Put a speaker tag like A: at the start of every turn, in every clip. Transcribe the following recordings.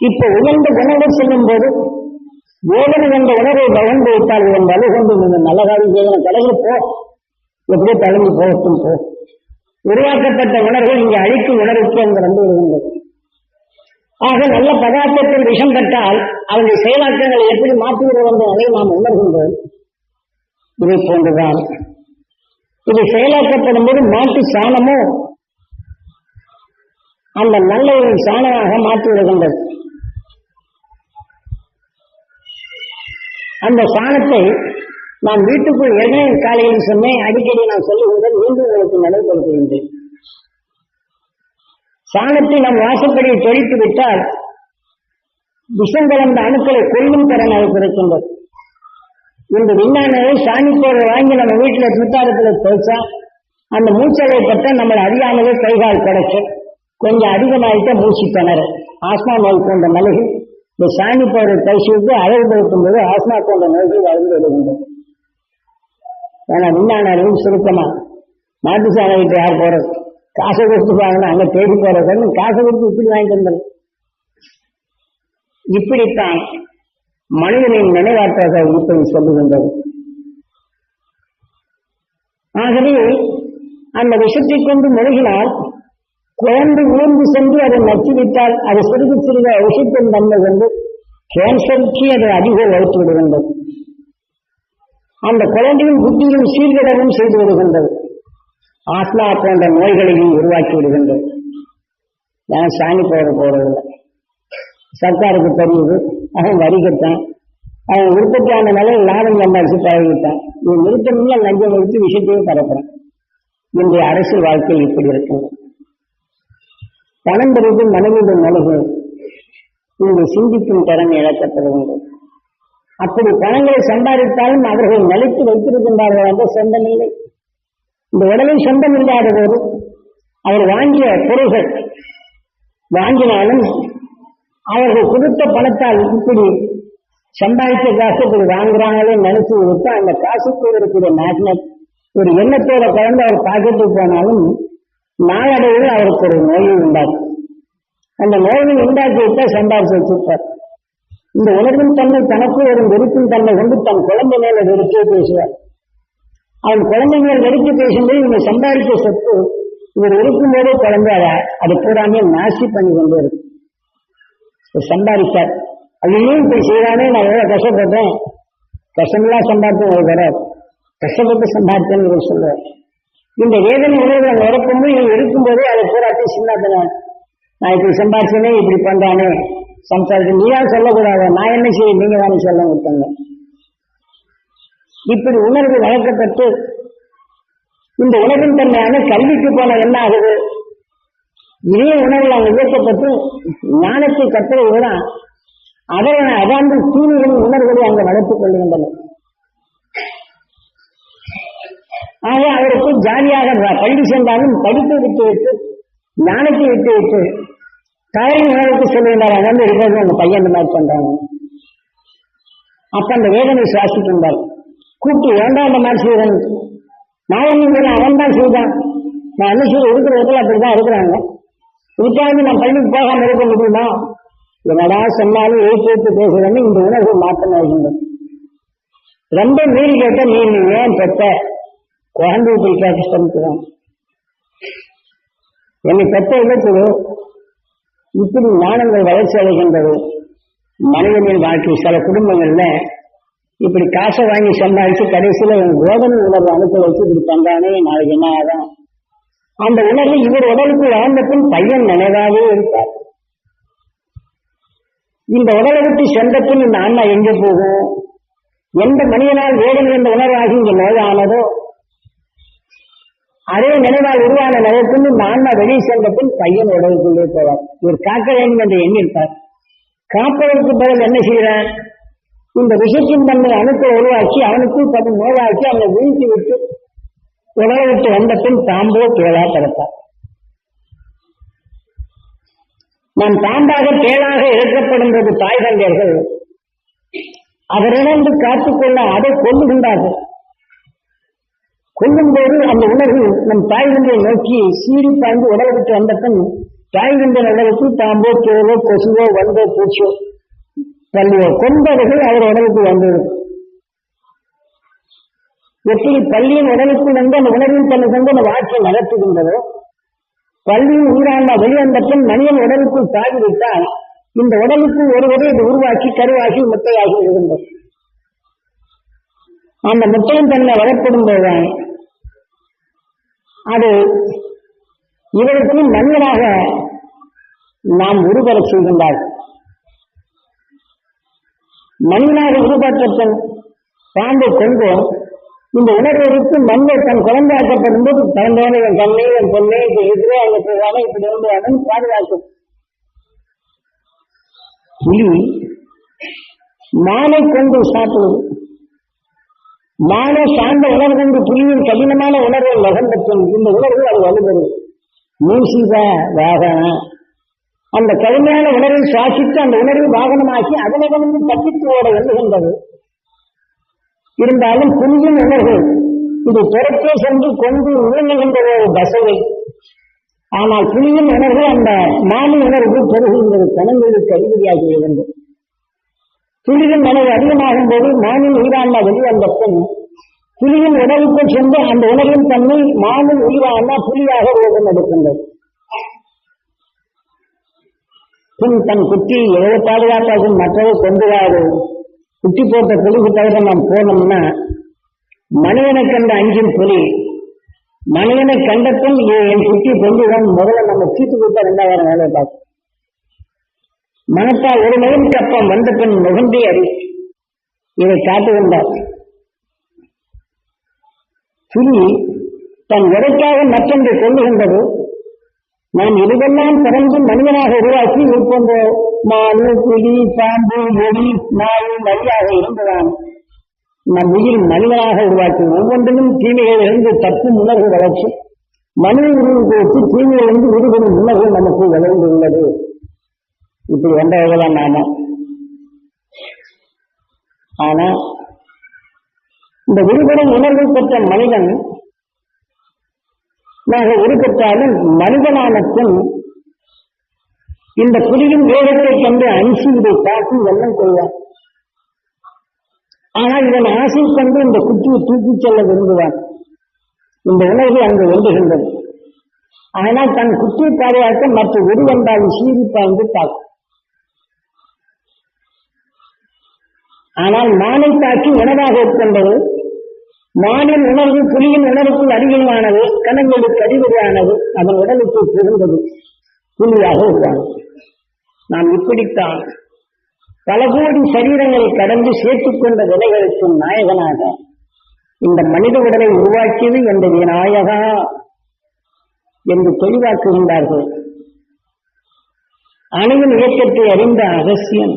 A: இப்ப உயர்ந்த உணவு செல்லும் போது வேதனை என்ற உணர்வை வளர்ந்து விட்டால் என் வலு கொண்டு நீங்கள் நல்ல காரியம் செய்யணும் கடையில் போ. எப்படியோ தலைமை போகட்டும் போ. உருவாக்கப்பட்ட உணர்வு இங்கே அழிக்கும் உணர்வுக்கு அங்கு வந்து விடுகின்றது. ஆக நல்ல பதார்த்தத்தில் விஷம் கட்டால் அவருடைய செயலாக்கங்களை எப்படி மாற்றுகிறது என்ற நிலையை நாம் உணர்கின்றோம். இதை போன்றுதான். இது செயலாக்கப்படும் போது மாட்டு சாணமோ அந்த நல்ல ஒரு சாணமாக மாற்றி விடுகின்றது. அந்த சாணத்தை நான் வீட்டுக்குள் ஏற்கனவே காலையில் சொன்னேன். அடிக்கடி நான் சொல்லுகின்றேன். மீண்டும் உங்களுக்கு நினைவுபடுத்துகின்றேன். சாணத்தை நாம் வாசப்படியை தெளித்து விட்டால் விஷம் கலந்த அணுக்களை கொள்ளும் திறன் அது கிடைக்கின்றது. இந்த விஞ்ஞானங்களை சாணிப்போரை வாங்கி நம்ம வீட்டில் சுத்தாரத்தில் தேய்ச்சா அந்த மூச்சலை பட்ட நம்மளை அறியாமலே கைகால் கிடைக்கும் கொஞ்சம் அதிகமாகிட்ட மூச்சு திணறு. ஆஸ்மா நோய் போன்ற நிலைகள் இந்த சாணி பவுடர் தைச்சுவிட்டு அழகுபடுத்தும் போது ஆஸ்மா போன்ற நோய்கள் வளர்ந்து வருகின்றது ஏன்னா விஞ்ஞான அறிவு சுருக்கமா மாட்டு சாலை வீட்டு யார் போறது? காசை கொடுத்து வாங்கினா அங்க தேடி போறது காசை கொடுத்து இப்படி வாங்கிட்டு வந்தது இப்படித்தான் மனிதனின் நினைவாற்றாக இப்படி சொல்லுகின்றது. ஆகவே அந்த விஷத்தை கொண்டு முழுகினால் குழந்தை ஊர்ந்து சென்று அதை நச்சுவிட்டால் அது சிறிது சிறிது விஷத்தின் தன்மை கொண்டு கேன்சருக்கு அதை அதிக வளர்த்து விடுகின்றது. அந்த குழந்தையும் புத்தியும் சீர்கிடவும் செய்து விடுகின்றது. ஆத்மா போன்ற நோய்களையும் உருவாக்கி விடுகின்றது. நான் சாணி போட போறதில்லை சர்க்காருக்கு தெரியுது. அவன் வரி அவன் உற்பத்தியான நிலையில் லாபம் சம்பாதிச்சு பழகிட்டான் இவன் நிறுத்தமில்ல லஞ்சம் வைத்து விஷயத்தையும் பரப்புறான். இன்றைய அரசியல் வாழ்க்கை இப்படி இருக்கின்றது. பணம் பெறுவது மனதின் நிலைகள் இங்கு சிந்திக்கும் திறன் இழக்கப்படுகின்றது. அப்படி பணங்களை சம்பாதித்தாலும் அவர்கள் நிலைத்து வைத்திருக்கின்றார்கள் என்ற சொந்தம் இல்லை. இந்த உடலில் சொந்தம் இல்லாத போது அவர் வாங்கிய பொருள்கள் வாங்கினாலும் அவர்கள் கொடுத்த பணத்தால் இப்படி சம்பாதித்த காசு இப்படி வாங்குறாங்களே நினைச்சு கொடுத்தா அந்த காசுக்கு இருக்கிற மேக்னெட் ஒரு எண்ணத்தோட கலந்து அவர் பாக்கெட்டுக்கு போனாலும் நாளடைவில் அவருக்கு ஒரு நோயை உண்டாக்கும். அந்த நோயை உண்டாக்கி விட்டால் சம்பாதிச்சு வச்சிருப்பார். இந்த உலகின் தன்மை தனக்கு ஒரு வெறுப்பின் தன்மை கொண்டு தன் குழந்தை மேல வெறுப்பே பேசுவார். அவன் குழந்தை மேல் வெறுப்பு பேசும்போது இவங்க சம்பாதிக்க சொத்து இவர் இருக்கும் போதே குழந்தை அதை அது கூடாமே நாசி பண்ணி கொண்டே இருக்கும். சம்பாதிச்சார் அதையும் இப்படி செய்யறானே நான் எவ்வளவு கஷ்டப்படுறேன் கஷ்டமெல்லாம் சம்பாதித்தேன் ஒரு தடவை. கஷ்டப்பட்டு சம்பாதித்தேன்னு இவர் சொல்லுவார் இந்த வேதனை உணர்வுல நிரப்பும் இறக்கும்போது இருக்கும்போதே அதை பூராத்தையும் சின்னாத்தன நான் இப்படி சம்பாதிச்சேனே இப்படி பண்றானே. சம்சாரிச்சு நீயா சொல்லக்கூடாது? நான் என்ன செய்ய நீங்க தானே சொல்ல விட்டாங்க இப்படி உணர்வு வளர்க்கப்பட்டு இந்த உணர்வின் தன்மையான கல்விக்கு போன என்ன ஆகுது? இதே உணர்வில் அவங்க இயக்கப்பட்டு ஞானத்தை கற்றுவதுதான் அதனை அதாண்டு சூழ்நிலை உணர்வுகளை அங்கே வளர்த்துக் கொள்கின்றன ஆக அவருக்கு ஜாலியாக பள்ளி சென்றாலும் படிப்பு விட்டு விட்டு ஞானத்தை விட்டு விட்டு தவறின் உணர்வுக்கு சொல்லுகின்றார் அங்கே இருக்கிறது உங்க பையன் இந்த மாதிரி பண்றாங்க அப்ப அந்த வேதனை சுவாசிக்கின்றார் கூப்பிட்டு வேண்டாம் அந்த மாதிரி செய்யறேன் நான் என்ன அவன் தான் செய்தான். நான் என்ன செய்ய இருக்கிற இடத்துல அப்படிதான் இருக்கிறாங்க. இதுக்காக நான் பள்ளிக்கு போகாம இருக்க முடியுமா? என்னடா சொன்னாலும் எழுத்து பேசுறேன்னு இந்த உணர்வு மாற்றம் ஆகின்றது ரொம்ப மீறி கேட்ட நீ நீ ஏன் பெற்ற குழந்தைய போய் கேட்க சொல்லிக்கிறான் என்னை பெற்ற இடத்தில் இப்படி ஞானங்கள் வளர்ச்சி அடைகின்றது. மனிதனின் வாழ்க்கை சில குடும்பங்கள்ல இப்படி காசை வாங்கி சம்பாதிச்சு கடைசியில வேதனை உணர்வு அனுப்பி வச்சு இப்படி பண்றானே நாளைக்கு என்ன ஆகும்? அந்த உணர்வு இவர் உடலுக்கு வாழ்ந்த பின் பையன் நினைவாகவே இருப்பார். இந்த உடலை விட்டு சென்ற பின் இந்த ஆன்மா எங்க போகும்? எந்த மனிதனால் வேதனை என்ற உணர்வு இங்க நோயானதோ அதே உருவான நிலையத்தில் நான் வெளியே சென்ற பின் பையன் உடலுக்குள்ளே போவார் இவர் காக்க வேண்டும் என்று எண்ணிருப்பார் காப்பதற்கு பதில் என்ன செய்கிறார் இந்த விஷத்தின் தன்மை அணுத்தை உருவாக்கி அவனுக்கு தன் நோயாக்கி அவனை வீழ்த்தி விட்டு உடலை விட்டு வந்த பின் தாம்போ தேளா பிறப்பார். நான் தாண்டாக தேளாக இறக்கப்படும்போது தாய் தந்தையர்கள் அவரிடந்து காத்துக்கொள்ள அதை கொல்லுகின்றார்கள். கொல்லும் போது அந்த உணர்வு நம் தாய் தந்தையை நோக்கி சீறி பாய்ந்து உடலுக்கு விட்டு வந்த பின் தாய்கின்ற உடலுக்கு பாம்போ தேவோ கொசுவோ வந்தோ பூச்சியோ பள்ளியோ கொண்டவர்கள் அவர் உடலுக்கு வந்தது. எப்படி பள்ளியின் உடலுக்குள் வந்து அந்த உணர்வின் தன்னை கொண்டு அந்த வாழ்க்கையை நடத்துகின்றதோ பள்ளியின் உயிரான வெளிவந்தப்பின் மனிதன் உடலுக்குள் தாகிவிட்டால் இந்த உடலுக்கு ஒருவரை இது உருவாக்கி கருவாகி முட்டையாகி இருக்கின்றது. அந்த முட்டையின் தன்னை வளர்ப்படும் போதுதான் அது இவருக்கும் மனிதனாக நாம் உருவர செய்கின்றார். மனிதனாக உருவாற்றத்தன் பாம்பை கொண்டு இந்த உணர்வுக்கு மண்ணை தன் குழந்தையாக்கப்படும் போது தந்தோன என் கண்ணை என் பொண்ணை இப்ப எதிரே அங்க போகாம இப்படி வந்து பாதுகாக்கும் புலி மானை கொண்டு சாப்பிடுவது. மானை சார்ந்த உணர்வு என்று புலியின் கடினமான மகன் நகர்ந்தற்றும் இந்த உணர்வு அது வலுப்பெறும் மூசித வாகனம் அந்த கடுமையான உணர்வை சுவாசித்து அந்த உணர்வை வாகனமாக்கி அதனை வந்து தப்பித்து ஓட இருந்தாலும் புரியும் உணர்வு இது புறத்தே சென்று கொண்டு விழுங்குகின்ற ஒரு தசவை ஆனால் புலியின் உணர்வு அந்த மானின் உணர்வு பெருகுகின்றது கணங்களுக்கு அறிகுறியாகி வேண்டும் புலியின் உணர்வு அதிகமாகும் போது மானின் உயிரான வெளிவந்த பெண் புலியின் உணவுக்குள் சென்று அந்த உணவின் தன்மை மானின் உயிரான புலியாக ரோகம் எடுக்கின்றது. பின் தன் குட்டி எவ்வளவு பாதுகாப்பாகும் மற்றவர் கொண்டு வராது குட்டி போட்ட புலிக்கு தவிர நாம் போனோம்னா மனிதனை கண்ட அஞ்சும் புலி மனிதனை கண்டத்தும் என் குட்டி கொண்டு முதல்ல நம்ம தீட்டு கொடுத்தா ரெண்டாயிரம் வேலையை பார்க்கும். மனத்தால் ஒரு மகன் கப்பம் வந்த பின் முகந்தே அறி. இதை காட்டுகின்றார். புலி தன் உரைக்காக மற்றொன்று சொல்லுகின்றது? நாம் இதுவெல்லாம் பிறந்து மனிதனாக உருவாக்கி இப்போன்ற மாலு புலி பாம்பு மொழி நாய் நரியாக இருந்துதான் நம் உயிர் மனிதனாக உருவாக்கி ஒவ்வொன்றிலும் தீமைகளிலிருந்து தப்பும் உணர்வு வளர்ச்சி. மனித உணர்வு கொடுத்து தீமையிலிருந்து விடுபடும் உணர்வு நமக்கு விளைந்துள்ளது இப்படி வந்தவர்களாம் நாம ஆனா இந்த விடுபடும் உணர்வு பெற்ற மனிதன் நாங்கள் உருப்பெற்றாலும் மனிதனான பின் இந்த புலியின் வேகத்தை கண்டு அரிசி இதை பார்த்து வெள்ளம் கொள்வான். ஆனால் இதன் ஆசை கொண்டு இந்த குட்டியை தூக்கிச் செல்ல விரும்புவான். இந்த உணர்வு அங்கு ஒன்றுகின்றது ஆனால் தன் குட்டியை பாதுகாக்க மற்ற வெடி வந்தாலும் சீறி பாய்ந்து ஆனால் மானை தாக்கி உணவாக உட்கொண்டது மானின் உணர்வு புலியின் உணர்வுக்குள் அதிகமானது கணங்களுக்கு அறிவுரையானது அதன் உடலுக்கு புகுந்தது புலியாக உருவானது. நாம் இப்படித்தான் பல கோடி சரீரங்களை கடந்து சேர்த்துக் கொண்ட விலைகளுக்கு நாயகனாக இந்த மனித உடலை உருவாக்கியது என்ற நாயகா என்று தெளிவாக்குகின்றார்கள். அணுவின் இயக்கத்தை அறிந்த அகசியம்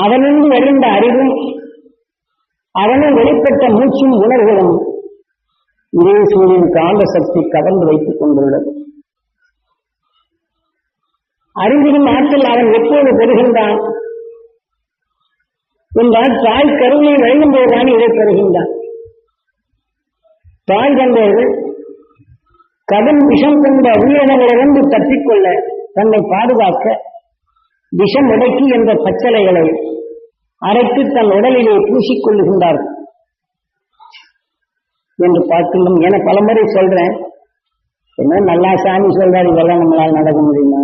A: அவனின்று அறிந்த அறிவும் அவனும் வெளிப்பட்ட மூச்சும் உணர்வுகளும் இதே சூரியன் காந்த சக்தி கவர்ந்து வைத்துக் கொண்டுள்ளது. அறிவிலும் ஆற்றல் அவன் எப்போது பெறுகின்றான்? என்றால் தாய் கருவியை வழங்கும் போதுதான் இதை பெறுகின்றான். தாய் தந்தையர்கள் கடும் விஷம் கொண்ட உயிரினங்களிலிருந்து தப்பிக்கொள்ள தன்னை பாதுகாக்க விஷம் உடைக்கி என்ற பச்சளைகளை அரைத்து தன் உடலிலே பூசிக்கொள்ளுகின்றார்கள் என்று பார்க்கணும் என பலமுறை சொல்றேன். என்ன நல்லா சாமி சொல்றாரு இதெல்லாம் நம்மளால் நடக்க முடியுமா?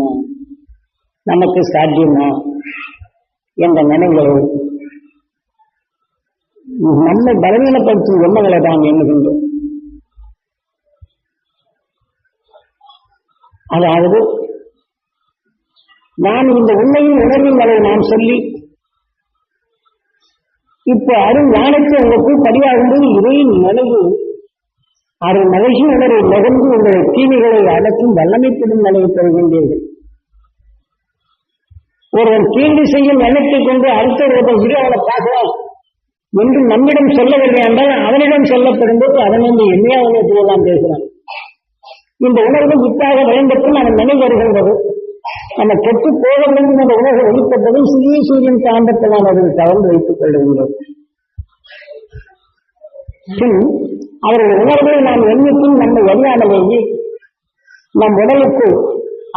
A: நமக்கு சாத்தியமா? என்ற நினைவுகளை நம்மை பலவீனப்படுத்தும் எண்ணங்களை தான் எண்ணுகின்றோம். அதாவது நாம் இந்த உண்மையின் உணர்வுகளை நாம் சொல்லி இப்ப அருள் ஞானத்தை உங்களுக்குள் பதிவாகும்போது இதை நினைவு அருள் மகிழ்ச்சி உணரை நகர்ந்து உங்களுடைய தீமைகளை அடக்கும் வல்லமைப்படும் நிலையை பெறுகின்றீர்கள். ஒருவன் தீண்டு செய்யும் எண்ணத்தை கொண்டு அடுத்த ஒருவன் விட அவனை பார்க்கலாம் என்று நம்மிடம் சொல்லவில்லை என்றால் அவனிடம் சொல்லப்படும் போது அவன் வந்து என்னையா உணர்வு தான் பேசுறான் இந்த உணர்வு வித்தாக விளைந்தப்பும் அவன் நினைவு வருகின்றது. நம்ம கெட்டு போக வேண்டும் என்ற உலக வெளிப்பட்டதும் சிறிய சூரியன் தாண்டத்தை நாம் அதில் கவர்ந்து வைத்துக் கொள்கின்றோம் பின் அவர்கள் உணர்வை நாம் எண்ணிக்கும் நம்மை அறியாமலேயே நம் உடலுக்கு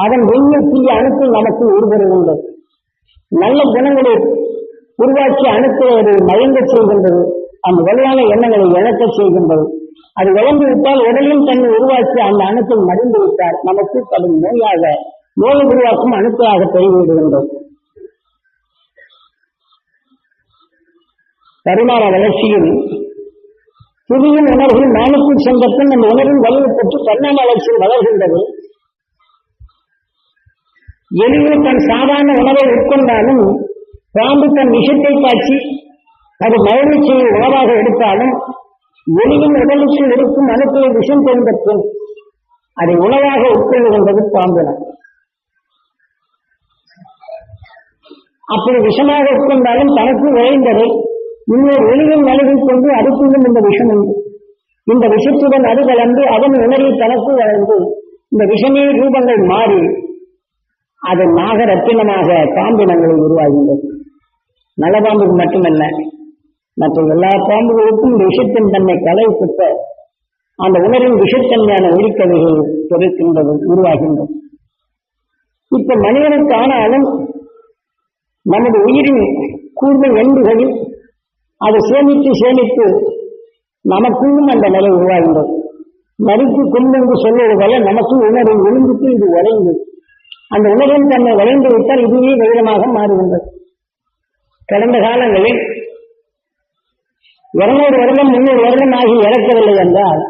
A: அதன் வெண்ணில் தீய அணுக்கள் நமக்கு உருவருகின்றது நல்ல குணங்களை உருவாக்கி அணுக்களை அது மயங்க செய்கின்றது. அந்த வலுவான எண்ணங்களை இழக்க செய்கின்றது. அது இழந்து விட்டால் உடலின் தன்னை உருவாக்கி அந்த அணுக்கள் மடிந்து விட்டால் நமக்கு கடும் நோயாக நோயை உருவாக்கும் அணுக்களாக பெருகிவிடுகின்றது வருமான வளர்ச்சியில் புதிய உணர்வு நாளுக்குள் சென்றபின் நம் உணர்வின் வலுவை பெற்று பரிணாம வளர்ச்சியில் வளர்கின்றது. எலிகள் தன் சாதாரண உணவை உட்கொண்டாலும் பாம்பு தன் விஷத்தை காட்சி அது மகிழ்ச்சியை உணவாக எடுத்தாலும் எலியின் உடலுக்குள் இருக்கும் அணுக்களை விஷம் தெரிந்த அதை உணவாக உட்கொள்ளுகின்றது பாம்பினம் அப்படி விஷமாக உட்கொண்டாலும் தனக்கு விளைந்ததை இன்னொரு எளிதில் நழுவி கொண்டு அதுக்குள்ளும் இந்த விஷம் உண்டு இந்த விஷத்துடன் அது கலந்து அதன் உணர்வை தனக்கு வளர்ந்து இந்த விஷமே ரூபங்கள் மாறி அது நாக ரத்தினமாக பாம்பினங்களை உருவாகின்றது. நல்ல பாம்புக்கு மட்டுமல்ல மற்ற எல்லா பாம்புகளுக்கும் இந்த விஷத்தின் தன்னை கலை குத்த அந்த உணரின் விஷத்தன்மையான ஒளிக்கதைகள் பிறக்கின்றது உருவாகின்றது. இப்ப மனிதனுக்கு ஆனாலும் நமது உயிரின் கூர்மை எண்புகளில் அதை சேமித்து சேமித்து நமக்குள்ளும் அந்த நிலை உருவாகின்றது. மறுத்து கொண்டு சொல்வது போல நமக்கு உணர்வு விழுந்துட்டு இது உறைந்து அந்த உணர்வின் தன்னை வளைந்து விட்டால் இதுவே வைரமாக மாறுகின்றது. கடந்த காலங்களில் இருநூறு வருடம் முன்னூறு வருடம் ஆகி இறக்கவில்லை என்றால்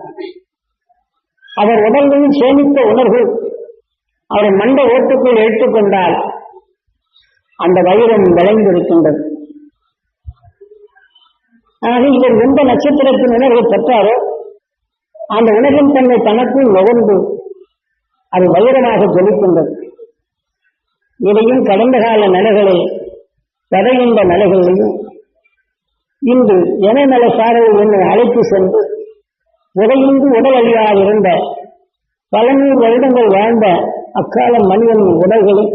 A: அவர் உடலில் சேமித்த உணர்வு அவரை மண்ட ஓட்டுக்குள் எடுத்துக்கொண்டால் அந்த வைரம் விளைந்திருக்கின்றது. ஆக இவர் எந்த நட்சத்திரத்தின் உணர்வை பெற்றாரோ அந்த உணர்வின் தன்னை தனக்குள் நுகர்ந்து அது வைரமாக ஜொலிக்கின்றது. இதையும் கடந்த கால நிலைகளை தடைகின்ற நிலைகளையும் இன்று இணைநல சாரல் என்னை அழைத்து சென்று உடையின்றி உடல் அழியாக இருந்த பல நூறு வருடங்கள் வாழ்ந்த அக்கால மனிதனின் உடல்களை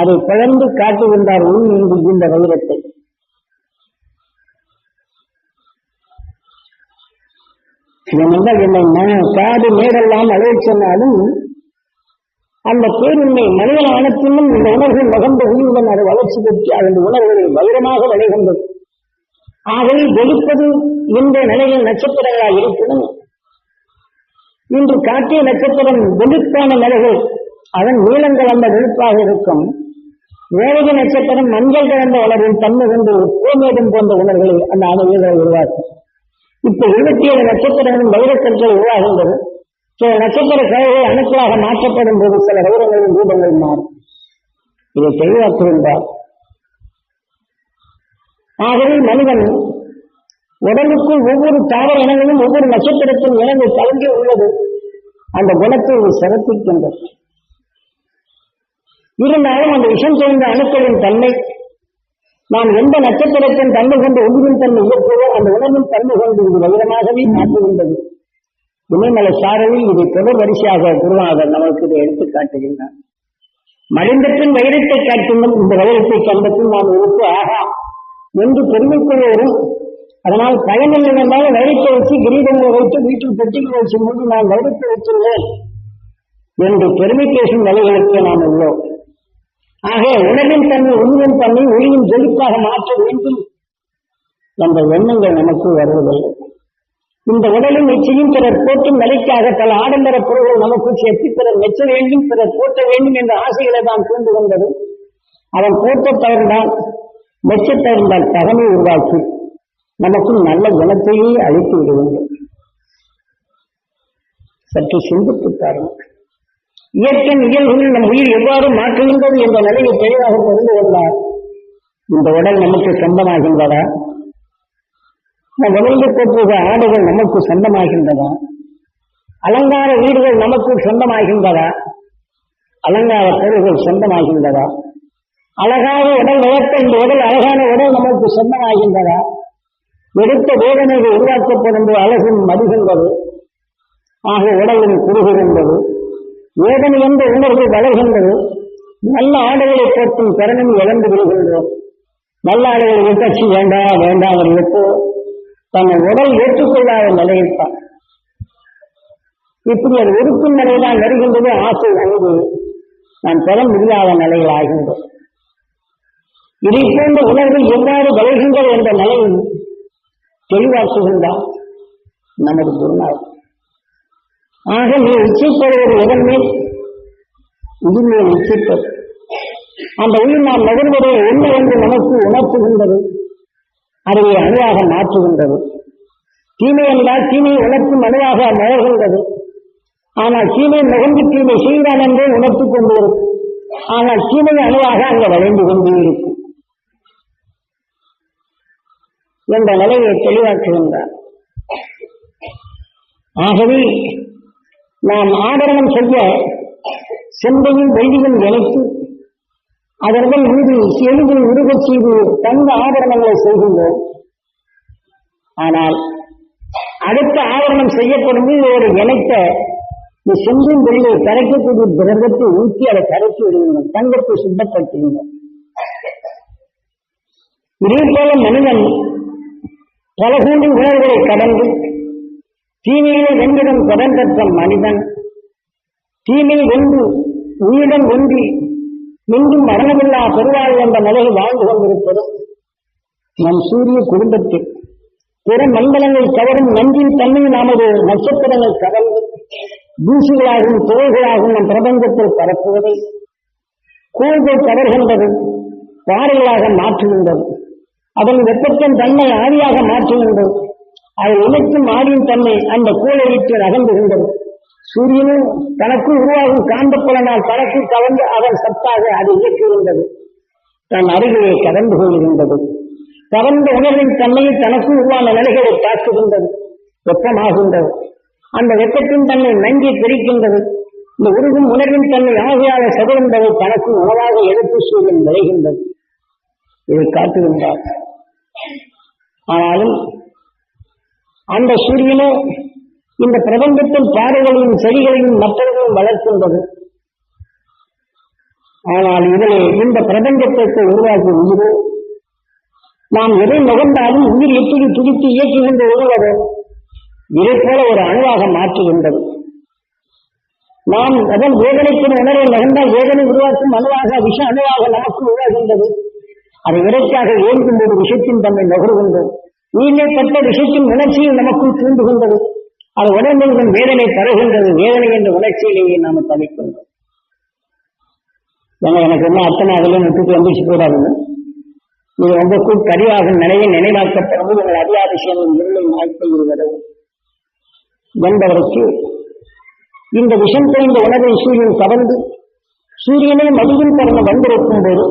A: அதை பிளந்து காட்டுகின்றார் உள் இன்று இந்த வைரத்தை ஏனென்றால் என்னை காடு மேடெல்லாம் அழைத்து சொன்னாலும் அந்த பேருண்மை மனிதன் ஆனத்திலும் இந்த உணர்வு மகந்த உயிருடன் அது வளர்ச்சி பெற்று அதன் உணர்வுகள் வைரமாக விளைகின்றது. ஆகவே வெளுப்பது இந்த நிலையில் நட்சத்திரங்களாக இருப்பினும் இன்று காட்டிய நட்சத்திரம் வெளுப்பான நிலைகள் அதன் நீளங்கள் அந்த வெளுப்பாக இருக்கும். வேலைக நட்சத்திரம் மஞ்சள் கலந்த வளரும் தன்மை கொண்டு கோமேதம் போன்ற உணர்வுகளை அந்த அணுகளை உருவாக்கும் இப்ப இருபத்தி ஏழு நட்சத்திரங்களும் வைரக்கற்கள் உருவாகின்றது சில நட்சத்திர கலைகள் அணுக்களாக மாற்றப்படும் போது சில வைரங்களின் ரூபங்கள் மாறும். இதை தெளிவாக்குகின்றார். ஆகவே மனிதன் உடலுக்குள் ஒவ்வொரு தாவர இனங்களும் ஒவ்வொரு நட்சத்திரத்தின் இனங்கள் கலந்து உள்ளது. அந்த குணத்தை சிறப்பிக்கின்றது. இருந்தாலும் அந்த விஷம் சேர்ந்த அணுக்களின் தன்மை நாம் எந்த நட்சத்திரத்தின் தன்மை கொண்டு உயிரின் தன்மை இயக்குவதோ அந்த உணவின் தன்மை கொண்டு இது வைரமாகவே மாற்றுகின்றது இமயமலை சாரலில் இதை தொடர் வரிசையாக குருவாக நமக்கு இதை எடுத்து காட்டுகின்றார் மறைந்தத்தின் வைரத்தை காட்டிலும் இந்த வைரத்தை கண்டபின் நாம் இருப்பு ஆகா என்று பெருமை அதனால் பயனில்லை என்றாலும் வைரத்தை வச்சு கிரீடங்களை வைத்து வீட்டில் பெட்டிகள் வச்சு மூடி நான் வைரத்தை வச்சுள்ளேன் என்று பெருமை பேசும் நிலைகளுக்கு நாம் உள்ளோம். ஆக உணவின் தன்மை உணவின் தன்மை ஒளியின் ஜெலிப்பாக மாற்ற வேண்டும். நம்ம எண்ணங்கள் நமக்கு வருவதில்லை. இந்த உடலின் நிச்சயம் பிறர் போற்றும் நிலைக்காக பல ஆடம்பர பொருள்கள் நமக்கு சேர்த்து பிறர் மெச்ச வேண்டும் பிறர் போட்ட வேண்டும் என்ற ஆசைகளை தான் தூண்டு வந்தது. அவன் போட்ட தவிர்ந்தால் மெச்ச தவிர்ந்தால் தகமை உருவாக்கி நமக்கும் நல்ல குணத்தையே அழித்து விட சற்று சிந்தித்து பாருங்கள். இயற்கையின் இயல்புகளில் நம் உயிர் எவ்வாறு மாற்றுகின்றது என்ற நிலையை தெளிவாக தெரிந்து கொண்டார் இந்த உடல் நமக்கு சொந்தமாகின்றதா? நம் உடலில் போற்றுகிற ஆடுகள் நமக்கு சொந்தமாகின்றதா? அலங்கார வீடுகள் நமக்கு சொந்தமாகின்றதா? அலங்கார பொருள்கள் சொந்தமாகின்றதா? அழகாக உடல் வளர்த்த இந்த உடல் அழகான உடல் நமக்கு சொந்தமாகின்றதா? எடுத்த வேதனைகள் உருவாக்கப்படும் அழகும் மதிகின்றது. ஆக உடலின் குறுகின்றது வேதனை என்ற உணர்வு வளர்கின்றது. நல்ல ஆடைகளை போற்றும் திறனும் இழந்து விடுகின்றோம் நல்ல ஆடைகளை விட்டச்சு வேண்டாம் வேண்டாம் என்று தன்னை உடல் ஏற்றுக்கொள்ளாத நிலையில்தான் இப்படி அது இருக்கும் நிலைதான் வருகின்றது ஆசை வந்து நாம் பெற முடியாத நிலையில் ஆகின்றோம் இதை போன்ற உணர்வு எவ்வாறு வளர்கின்றது என்ற நிலையில் தெளிவாக்குகின்றார் நமது குருநாள் ஆக நீ இச்சைப்படுவது எதன் மேல் உயிர் மேல் இச்சைப்பது அந்த உயிர் நாம் நகர்வதை என்ன என்று நமக்கு உணர்த்துகின்றது அதை அணுவாக மாற்றுகின்றது. தீமை என்றால் தீமையை உணர்த்தும் அணுவாக நகர்கின்றது ஆனால் தீமை நகர்ந்து தீமை செய்கிறான் என்றே உணர்த்திக் கொண்டு இருக்கும் ஆனால் தீமை அணுவாக அங்கே வளைந்து கொண்டே இருக்கும். என்ற நிலையை தெளிவாக்குகின்றார். ஆகவே நாம் ஆபரணம் செய்ய செம்பையும் வெள்ளியும் இணைத்து அதர்கள் மீது எளிதில் உருகச் செய்து தங்க ஆபரணங்களை செய்கின்றோம். ஆனால் அடுத்த ஆவரணம் செய்யப்படும் ஒரு இணைத்த இந்த செம்பின் வெளியை கரைக்கக்கூடிய திரவத்தை ஊற்றி அதை கரைச்சி விடுகின்றோம். தங்கத்தை சுத்தப்படுத்துகின்றோம். இதே போல மனிதன் பல கூண்டு உணர்வுகளை கடந்து தீமையிலே வென்றிடம் தொடர்ந்த மனிதன் தீமை வென்று உயிரிடம் ஒன்றி மீண்டும் மரணமில்லா பெருவாள் என்ற நிலையில் வாழ்ந்து கொண்டிருப்பதும் நம் சூரிய குடும்பத்தில். பிற மண்டலங்கள் கவரும் நன்றின் தன்மை நமது நட்சத்திரங்கள் கவர்ந்து தூசிகளாகவும் துறைகளாகவும் நம் பிரபஞ்சத்தில் பரப்புவதை கோள்கள் கவர்கின்றது பாறைகளாக மாற்றுகின்றது. அதன் வெப்பத்தின் தன்மை ஆவியாக மாற்றுகின்றது. அதை இணைக்கும் ஆவியின் தன்மை. அந்த கோளை விட்டு நகர்ந்துகின்றது சூரியனும் தனக்கு உருவாகும் காந்தப்புலனால் தனக்கு கவர்ந்து அவன் சத்தாக அது இயக்கியிருந்தது. தன் அருகிலே கடந்து கொண்டிருந்தது. கவர்ந்த உணர்வின் தன்மையை தனக்கு உருவான நிலைகளை தாக்குகின்றது வெப்பமாகின்றது. அந்த வெப்பத்தின் தன்னை நங்கி பிரிக்கின்றது இந்த உருகும் உணர்வின் தன்னை ஆகையாக சதுகின்றதை தனக்கு உணவாக எடுத்து சூரியன் விளைகின்றது. இதை காட்டுகின்றார் ஆனாலும் அந்த சூரியனே இந்த பிரபஞ்சத்தின் பாறைகளையும் செடிகளையும் மற்றவர்களும் வளர்க்கின்றது. ஆனால் இதனை இந்த பிரபஞ்சத்திற்கு உருவாக்கி உயிரோ நாம் எதை நுகர்ந்தாலும் உயிர் எப்படி துடித்து இயக்குகின்ற உருவதோ இதை போல ஒரு அணுவாக மாற்றுகின்றது. நாம் அதன் வேதனைக்கு உணர்வை நகர்ந்தால் வேதனை உருவாக்கும் அணுவாக விஷ அணுவாக நமக்கு உருவாகின்றது. அதை இறைக்காக ஏங்கும் ஒரு விஷயத்தின் தன்மை நுகர்கின்றோம் நீக்கப்பட்ட விஷயத்தின் உணர்ச்சியில் நமக்குள் தூண்டுகின்றது. அது உடம்புடன் வேதனை தருகின்றது. வேதனை என்ற உணர்ச்சியிலேயே நாம் தவிக்கின்றோம். ஏன்னா எனக்கு என்ன அத்தனை அதில் விட்டுட்டு வந்துச்சு போடாதுன்னு இது உங்களுக்குள் கரிவாகும் நிலையை நினைவாக்கப்படும் உங்கள் அதிகாரிசியம் இருளை நாய்ப்பை வருவது என்பதற்கு இந்த விஷம் குறைந்த உணவை சூரியன் கவர்ந்து சூரியனே மதியின் தருண வந்திருக்கும் போது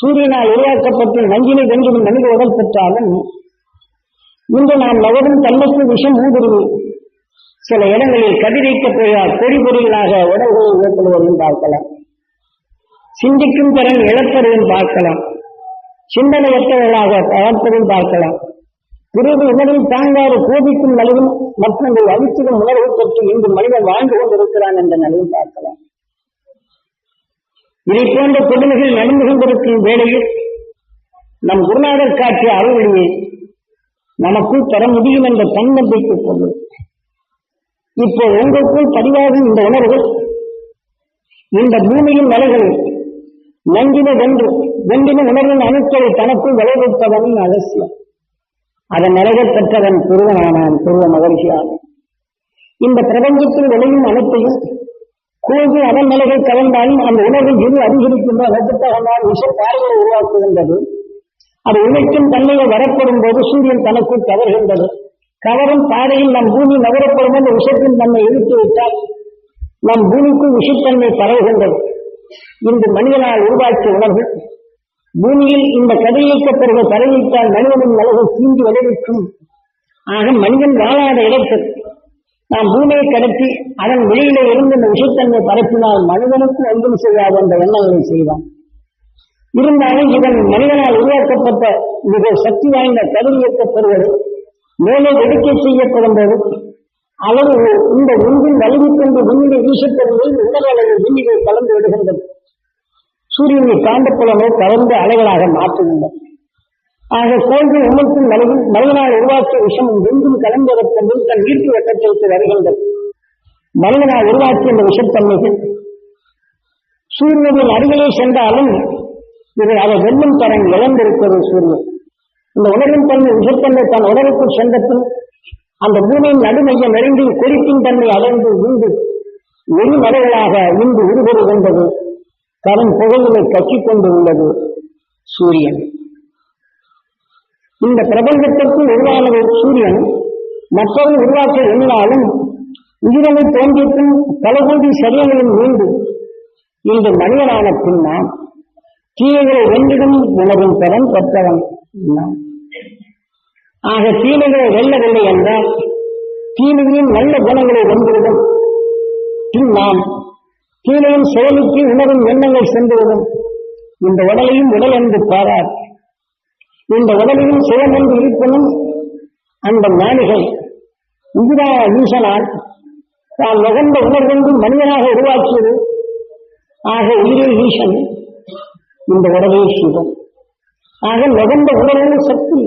A: சூரியனால் உருவாக்கப்பட்டு நஞ்சினை வென்றும் மனித உடல் பெற்றாலும் இன்று நாம் நகரும் தன்மைக்கு விஷம் ஊடுருவி சில இடங்களில் கதிரைக்க போயால் பொறி பொறிகளாக உடல்களை ஏற்படுவதையும் பார்க்கலாம். சிந்திக்கும் திறன் இழப்பதையும் பார்க்கலாம். சிந்தனையற்றவர்களாக தளர்ப்பதையும் பார்க்கலாம். பிறகு உணர்வில் தாங்காறு கோபிக்கும் நிலையும் மற்றங்கள் அழிச்சிடும் உணர்வு பெற்று இன்று மனிதன் வாழ்ந்து கொண்டிருக்கிறான் என்ற நிலையும் பார்க்கலாம். இதை போன்ற கொடுமைகள் நடந்து கொண்டிருக்கும் வேளையில் நம் குருநாதர் காட்டிய அருள்வழியை நமக்குள் தர முடியும் என்ற தன்னம்பிக்கை கொண்டு இப்போ உங்களுக்குள் பதிவாகும் இந்த உணர்வு இந்த பூமியின் நிலைகள் நஞ்சின வென்று வெண்டின உணர்வின் அணுக்களை தனக்குள் விளைவிப்பவனின் அவசியம். அதன் நிலைகள் பெற்றவன் துருவனானான் துருவ மகிழ்ச்சியான் இந்த பிரபஞ்சத்தில் விளையும் அனைத்தையும் கோழி அதன் நிலைகள் கலந்தாலும் அந்த உணர்வு இரு அதிகரிக்கின்ற நட்சத்திரங்களால் விஷ பார்வையை உருவாக்குகின்றது. அது உழைக்கும் தன்மையை வரப்படும் போது சூரியன் தனக்குள் கவர்கின்றது. கவரும் பாதையில் நம் பூமி நகரப்படும் போது விஷத்தின் தன்மை இழுத்து விட்டால் நம் பூமிக்கும் விஷத்தன்மை பரவுகின்றது. இன்று மனிதனால் உருவாக்கிய உணர்வு. பூமியில் இந்த கதையேற்கப்படுகிற தரவிட்டால் மனிதனின் நலவு தீங்கி விளைவிக்கும். ஆக மனிதன் வாழாத இடத்தில் நாம் பூமியை கடத்தி அதன் வெளியிலே இருந்து இந்த விஷத்தன்மை பரப்பினால் மனிதனுக்கும் ஒன்றும் செய்யாது என்ற எண்ணங்களை செய்தான் இருந்தாலும் இதன் மனிதனால் உருவாக்கப்பட்ட மிக சக்தி வாய்ந்த கதிரியேற்கப்படுவது மேலே வெடிக்கை செய்யப்படும் போது அளவு இந்த ஒன்றின் வலிமை கொண்டு விண்ணிலை வீசப்படும் போது உடல் அளவு விண்ணிலை கலந்து விடுகின்றது. சூரியனை காந்தப்புலமே கலந்து அலைகளாக மாற்றுகின்றன ஆக கோள்கள் உணர்த்தும் நிலையில் மனிதனால் உருவாக்கிய விஷம் எங்கும் கலந்ததற்கு தன் ஈர்ப்பு வட்டத்திற்கு வருகின்றது. மனிதனால் உருவாக்கிய இந்த விஷத்தன்மைகள் சூரியனின் அருகிலே சென்றாலும் இதை அதை வெல்லும் தரம் இழந்திருக்கிறது சூரியன். இந்த உணர்வின் தன்மை உயர்த்தன்மை தன் உடலுக்குள் சென்றத்தில் அந்த பூமியின் நடுமையம் நெருங்கி குறிப்பின் தன்மை அடைந்து உண்டு. ஒரு மலைகளாக இன்று உருவரு கொண்டது கரும் புகையிலை கக்கிக் கொண்டு உள்ளது சூரியன். இந்த பிரபஞ்சத்திற்குள் உருவானது சூரியன். மற்றொரு உருவாக்க எண்ணாலும் உயிரனை தோன்றியபின் பல கோடி சரியங்களும் மீண்டு இன்று மனிதனான பின்னால் தீமைகளை வென்றிடும் உணரும் திறன் பெற்றவன் ஆக தீமைகளை வெல்லவில்லை என்றால் தீமையின் நல்ல குணங்களை வென்றுவிடும் பின் நாம் தீமையின் செயலுக்கு உணரும் எண்ணங்கள் சென்றுவிடும் இந்த உடலையும் உடல் என்று பாரார். இந்த உடலையும் சுயம் என்று இருப்பினும் அந்த ஞானிகள் இந்திரா ஈசனால் தான் நுகர்ந்த உணர்வென்று மனிதனாக உருவாக்கியது. ஆக உயிரே ஈசன். இந்த உடலே சிவம். ஆக நுகர்ந்த உடலில் சக்தி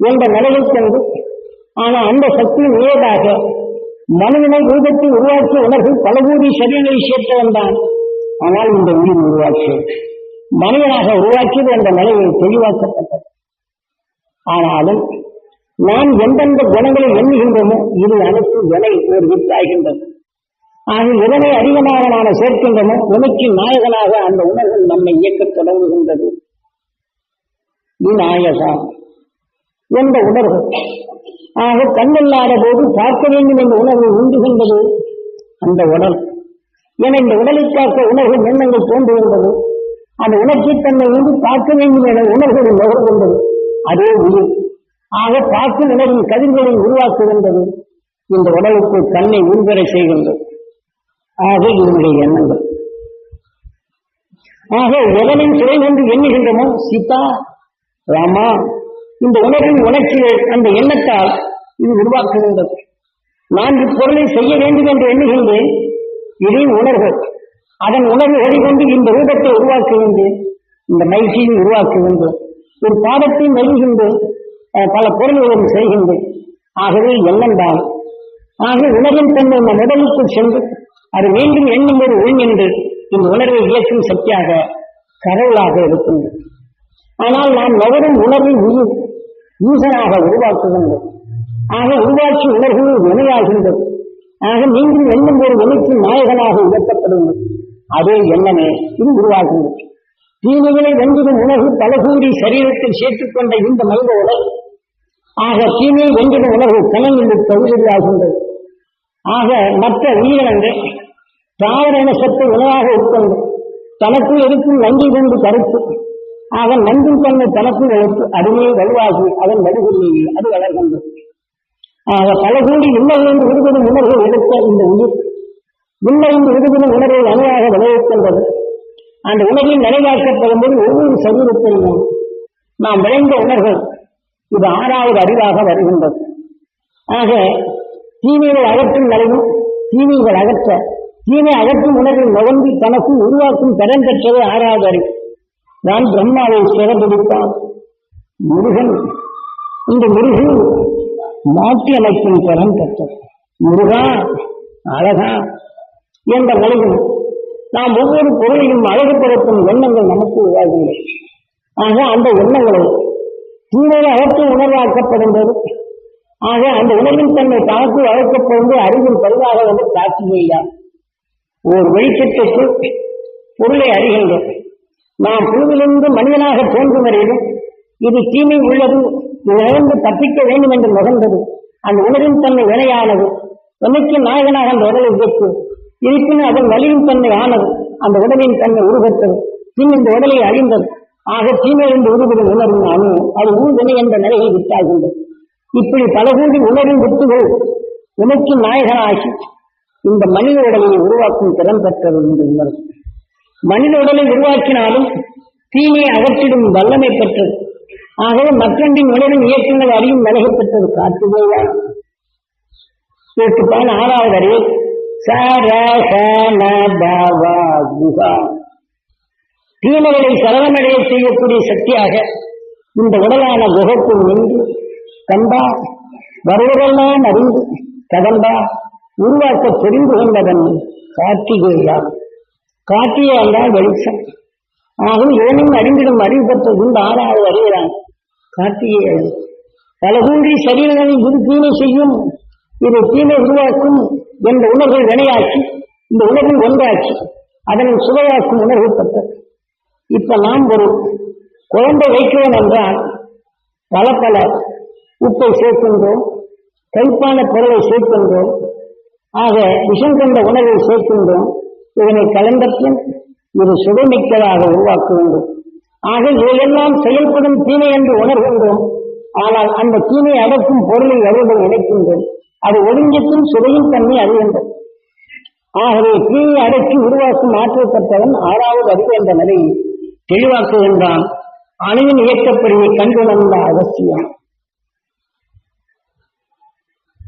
A: என்ற நிலையை கொண்டு ஆனால் அந்த சக்தியின் உயர்வாக மனிதனை ரூபத்தை உருவாக்கிய உணர்வு பல கோடி சரியங்களை சேர்த்து வந்தான் ஆனால் இந்த உயிர் உருவாக்கியது மனிதனாக உருவாக்கியது என்ற நிலையை தெளிவாக்கப்பட்டது. ஆனாலும் நாம் எந்தெந்த குணங்களை எண்ணுகின்றோமோ இது அனைத்து விலை ஒரு வித்தாகின்றது ஆக எதனை அதிகமாக சேர்க்கின்றன. உனக்கு நாயகனாக அந்த உணர்வு நம்மை இயக்கத் தொடங்குகின்றது. நாயகா என்ற உணர்வு. ஆக கண்ணில்லாத போது பார்க்க வேண்டும் என்ற உணர்வு உண்டுகின்றது. அந்த உடல். என இந்த உடலை காக்க உணர்வு எண்ணங்கள் தோன்றுகின்றது? அந்த உணர்ச்சி தன்னை வந்து பார்க்க வேண்டும் என உணர்வுகள் நுகர்கின்றது. அதே உயிர் ஆக பார்க்கும் உணர்வின் கதிர்களை உருவாக்குகின்றது. இந்த உடலுக்கு தன்னை உள்வரை செய்கின்றது. ஆக இவனுடைய எண்ணங்கள். ஆக எதனின் துறை என்று எண்ணுகின்றமோ சீதா ராமா இந்த உலகின் உணர்ச்சிகள் அந்த எண்ணத்தால் இது உருவாக்குகின்றது. நான் இப்பொருளை செய்ய வேண்டும் என்று எண்ணுகின்றேன். இதை உணர்வு அதன் உணர்வு வழிகொண்டு இந்த ரூபத்தை உருவாக்குகின்றேன். இந்த மகிழ்ச்சியை உருவாக்குகின்றேன். ஒரு பாதத்தை நெருகின்றேன் பல பொருள்களும் செய்கின்றேன். ஆகவே எண்ணம் தான். ஆக உணர்வின் தன்மை நம் உடலுக்குள் சென்று அது மீண்டும் எண்ணும் ஒரு உள் என்று இந்த உணர்வை இயக்கும் சக்தியாக கடவுளாக இருக்கின்றது ஆனால் நாம் நகரும் உணர்வு உயிர் ஈசனாக உருவாக்குகின்றோம். ஆக உருவாக்கி உணர்வு வினையாகின்றது ஆக மீண்டும் எண்ணும் ஒரு வினைக்கு நாயகனாக உயர்த்தப்படும் அதே எண்ணமே இது உருவாகின்றது. தீமைகளை வென்றிடும் உணர்வு தலகூறி சரீரத்தில் சேர்த்துக் கொண்ட இந்த மனித உடல் ஆக தீமை வென்றிடும் உணர்வு கணனில் தகுதியாகின்றது. ஆக மற்ற உயிரினங்கள் தாவர சத்து உணவாக உட்கொண்டு தனக்குள் இருக்கும் நன்றி கொண்டு கருத்து ஆக நன்றின் தன்மை தனக்குள் எழுத்து அடிமையை வலுவாகி அதன் வலுகுறியை அது வளர்கின்றது ஆக பல கூடி இல்லை என்று விடுபடும் உணர்வை எடுத்த இந்த உயிர் இல்லை என்று விடுபடும் உணர்வை அணியாக விளைவிக்கின்றது. அந்த உணர்வில் நிலைவாக்கப்படும் போது ஒவ்வொரு சரீரத்திலும் நாம் விளைந்த உணர்வு இது ஆறாவது அறிவாக வருகின்றது. ஆக தீமைகள் அகற்றும் நிலையும் தீமைகள் அகற்ற தீமை அகற்றும் உணர்வில் நுகர்ந்து தனக்கு உருவாக்கும் திறன் பெற்றது ஆறாவது நான் பிரம்மாவை சிறப்பிடித்தான் முருகன் இந்த முருகன் மாற்றி அமைக்கும் திறன் பெற்றது. முருகா அழகா என்ற நிலையில் நாம் ஒவ்வொரு பொருளையும் அழகுபடுத்தும் எண்ணங்கள் நமக்கு உருவாகின்றன. ஆக அந்த எண்ணங்களை தீமையை அகற்றும் உணர்வாக்கப்படுகிறது ஆக அந்த உணர்வின் தன்மை தனக்கு அழைக்கப்படுவது அறிவின் பதிவாக வந்து சாட்சியா ஒரு வெளிச்சத்துக்கு பொருளை அறிகின்றோம் நாம் பூவிலிருந்து மனிதனாக தோன்றும் வரையிலும் இது தீமை உள்ளது. இதிலிருந்து தப்பிக்க வேண்டும் என்று நுகர்ந்தது. அந்த உணர்வின் தன்மை வினையானது என்னைக்கு நாயகனாக அந்த உடலை இயக்கு இருப்பினும் அதன் வலியின் தன்மை ஆனது. அந்த உடலின் தன்மை உருவத்தது பின் இந்த உடலை அழிந்தது ஆக தீமையிலிருந்து உருவதும் உணர்வு நான் அது ஊழ்வினை என்ற நிலையை விட்டாகின்றது. இப்படி பல கூடி உணர்வின் விட்டுகள் உனக்கு நாயகனாகி இந்த மனித உடலை உருவாக்கும் திறன் பெற்றது என்று உணர்வு மனித உடலை உருவாக்கினாலும் தீமையை அகற்றிடும் வல்லமை பெற்றது. ஆகவே மக்களின் உணர்வின் இயக்கங்கள் அறியும் விலகப் பெற்றது காட்டுவேயா கேட்டுப்பான் ஆறாவது அறிவு தீமைகளை சரணமடைய செய்யக்கூடிய சக்தியாக இந்த உடலான குகைக்குள் நின்று கண்டா வருவதெல்லாம் அறிந்து கதம்பா உருவாக்க தெரிந்து கொண்டவன் கார்த்திகேயா. கார்த்திகை என்றால் வெளிச்சம். ஆகும் ஏனும் அறிந்திடும் அறிவு பெற்ற உண்டு ஆறாவது அறிகிறான் கார்த்திகேயன் பல கூன்றி சரீரங்களில் இது தீமை செய்யும் இது தீமை உருவாக்கும் என்ற உணர்வை வினையாக்கி இந்த உணர்வு ஒன்றாக்கி அதனை சுவையாக்கும் உணர்வு பெற்றது. இப்ப நாம் ஒரு குழந்தை வைக்கிறோம் என்றால் பல பல உப்பை சேர்க்கின்றோம் கைப்பான பொருளை சேர்க்கின்றோம் ஆக விஷம் கொண்ட உணவை சேர்க்கின்றோம். இதனை கலந்தற்றும் இது சுவைமிக்கதாக உருவாக்க வேண்டும் ஆக இவையெல்லாம் செயல்படும் தீமை என்று உணர்கின்றோம். ஆனால் அந்த தீமை அடக்கும் பொருளை அறிவுடன் நினைக்கின்றோம். அது ஒழுங்கிற்கும் சுவையின் தன்மை அறிகின்றது ஆகவே தீயை அடக்கி உருவாக்கும் ஆற்றப்பட்டவன் ஆறாவது அறிவு என்ற நிலையை தெளிவாக்குகின்றான். அணுவின் இயக்கப்படியை கண்டுணர்ந்த அவசியம்.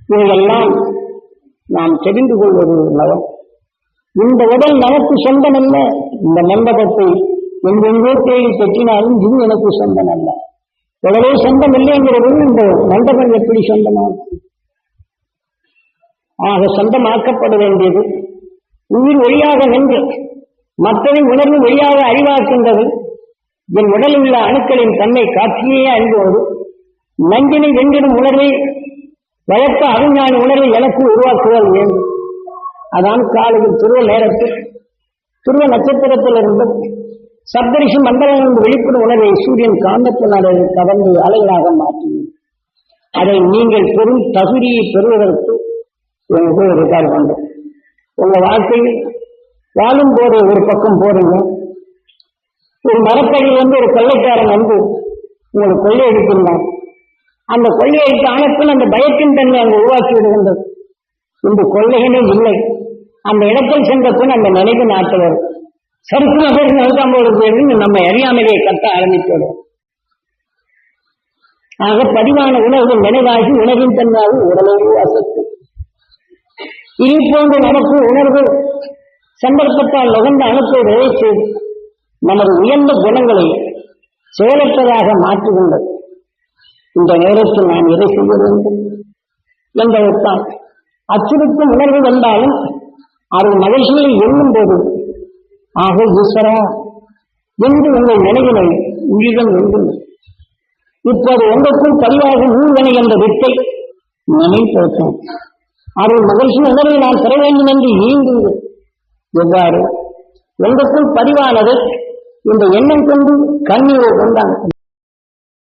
A: இவையெல்லாம் நாம் தெரிந்து கொள்வது நலம். இந்த உடல் நமக்கு சொந்தமல்ல இந்த மண்டபத்தை எங்கெங்கோ தேடி கட்டினாலும் இது எனக்கு சொந்தம் அல்ல உடலே சொந்தம் இல்லைங்கிறது இந்த மண்டபம் எப்படி சொந்தமாகும்? ஆக சொந்தமாக்கப்பட வேண்டியது உயிர் ஒளியாக நின்று மற்றவை உணர்வு ஒளியாக அறிவாக்கின்றது. என் உடலில் உள்ள அணுக்களின் தன்மை காட்சியே வரும் நஞ்சினை வென்றிடும் உணர்வை வழக்க அறிஞான உணர்வை எனக்கு உருவாக்குதல் வேண்டும் அதான் காலையில் துருவ நேரத்தில் துருவ நட்சத்திரத்தில் இருந்து சப்தரிஷி மண்டலங்களில் வெளிப்படும் உணர்வை சூரியன் காந்தத்தினால் கவர்ந்து அலைகளாக மாற்றினோம் அதை நீங்கள் பெரும் தகுதியை பெறுவதற்கு எனக்கு ஒரு கால் வேண்டும் உங்க வாழ்க்கையில் வாழும் போது ஒரு பக்கம் போறீங்க ஒரு மரத்தடியில் வந்து ஒரு கொள்ளைக்காரன் வந்து உங்களுக்கு கொள்ளையடிக்கின்றான் அந்த கொள்ளையடிக்க ஆனத்தில் அந்த பயத்தின் தன்மை அங்கு உருவாக்கி விடுகின்றது. இன்று கொள்ளைகளே இல்லை. அந்த இடத்தில் சென்ற பின் அந்த நினைவு நாட்டவர் சறுக்கு நகர் நூற்றம்பது நம்ம அறியாமலே கட்ட ஆரம்பித்துவிடும் ஆக பதிவான உணவு நினைவாகி உணவின் தன்மையாக உடலோடு அசத்து. இது போன்ற நமக்கு உணர்வு சந்தர்ப்பத்தால் நுகர்ந்த அணுப்பை விளைச்சு நமது உயர்ந்த குணங்களை செயலற்றதாக மாற்றுகின்றது. இந்த நேரத்தில் நாம் எதை செய்ய வேண்டும் என்பதைத்தான். அச்சுறுத்தும் உணர்வு வந்தாலும் அது மகிழ்ச்சியை எண்ணும் போது ஆக ஈஸ்வரா என்று உங்கள் நினைவினை உயிரிடம் வேண்டும் இப்போது உங்களுக்குள் பதிவாகும் ஊழ்வனை என்ற வித்தை நினைப்போம் அவர்கள் மகிழ்ச்சி உணர்வை நான் பெற வேண்டும் என்று ஈங்குது எவ்வாறு? உங்களுக்குள் பதிவானது இந்த எண்ணம் கொண்டு கண்ணீரை கொண்டான்